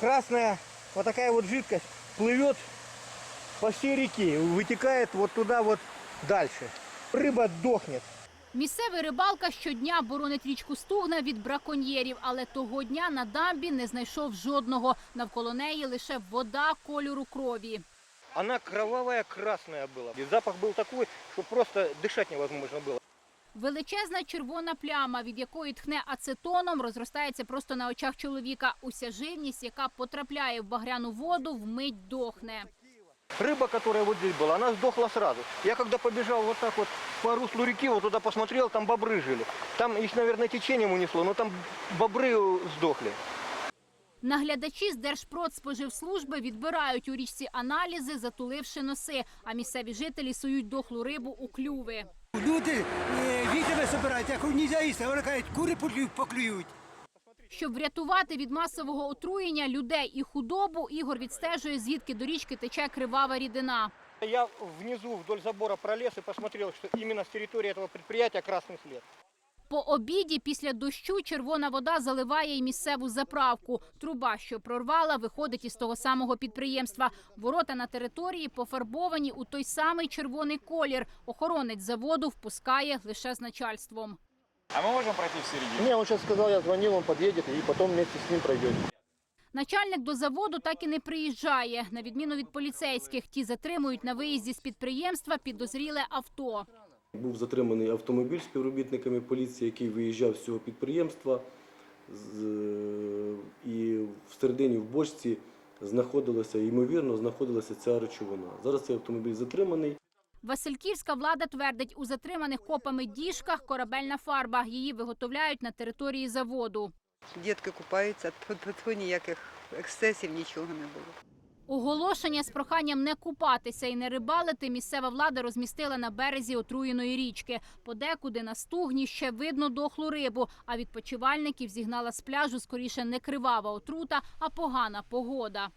красная вот такая вот жидкость плывет по всей реке, вытекает вот туда вот дальше. Рыба дохнет. Місцевий рибалка щодня боронить річку Стугна від браконьєрів, але того дня на дамбі не знайшов жодного. Навколо неї лише вода кольору крові. Она кровавая красная была. И запах был такой, что просто дышать невозможно было. Величезна червона пляма, від якої тхне ацетоном, розростається просто на очах чоловіка. Уся живність, яка потрапляє в багряну воду, вмить дохне. Рыба, которая вот здесь была, она сдохла сразу. Я когда побежал вот так вот по руслу реки, вот туда посмотрел, там бобры жили. Там их, наверное, течением унесло, но там бобры э, сдохли. Наглядачі з Держпродспоживслужби відбирають у річці аналізи, затуливши носи, а місцеві жителі сують дохлу рибу у клюви. Люди е, відео збирають, як не їсти, вони кажуть, кури поклюють. Щоб врятувати від масового отруєння людей і худобу, Ігор відстежує, звідки до річки тече кривава рідина. Я внизу вдоль забора пролез і посмотрел, що іменно з території цього підприємства красний след. По обіді після дощу червона вода заливає й місцеву заправку. Труба, що прорвала, виходить із того самого підприємства. Ворота на території пофарбовані у той самий червоний колір. Охоронець заводу впускає лише з начальством. А мы можем пройти в середину? Не, он сейчас сказал, я звонил, он подъедет и потом вместе с ним пройдете. Начальник до заводу так і не приїжджає. На відміну від поліцейських, ті затримують на виїзді з підприємства підозріле авто. Був затриманий автомобіль співробітниками поліції, який виїжджав з цього підприємства. З- І всередині в бочці знаходилася, ймовірно, знаходилася ця речовина. Зараз цей автомобіль затриманий. Васильківська влада твердить, у затриманих копами діжках корабельна фарба. Її виготовляють на території заводу. Дітки купаються, тут ніяких ексцесів, нічого не було. Оголошення з проханням не купатися і не рибалити місцева влада розмістила на березі отруєної річки. Подекуди на стугні ще видно дохлу рибу, а відпочивальників зігнала з пляжу скоріше не кривава отрута, а погана погода.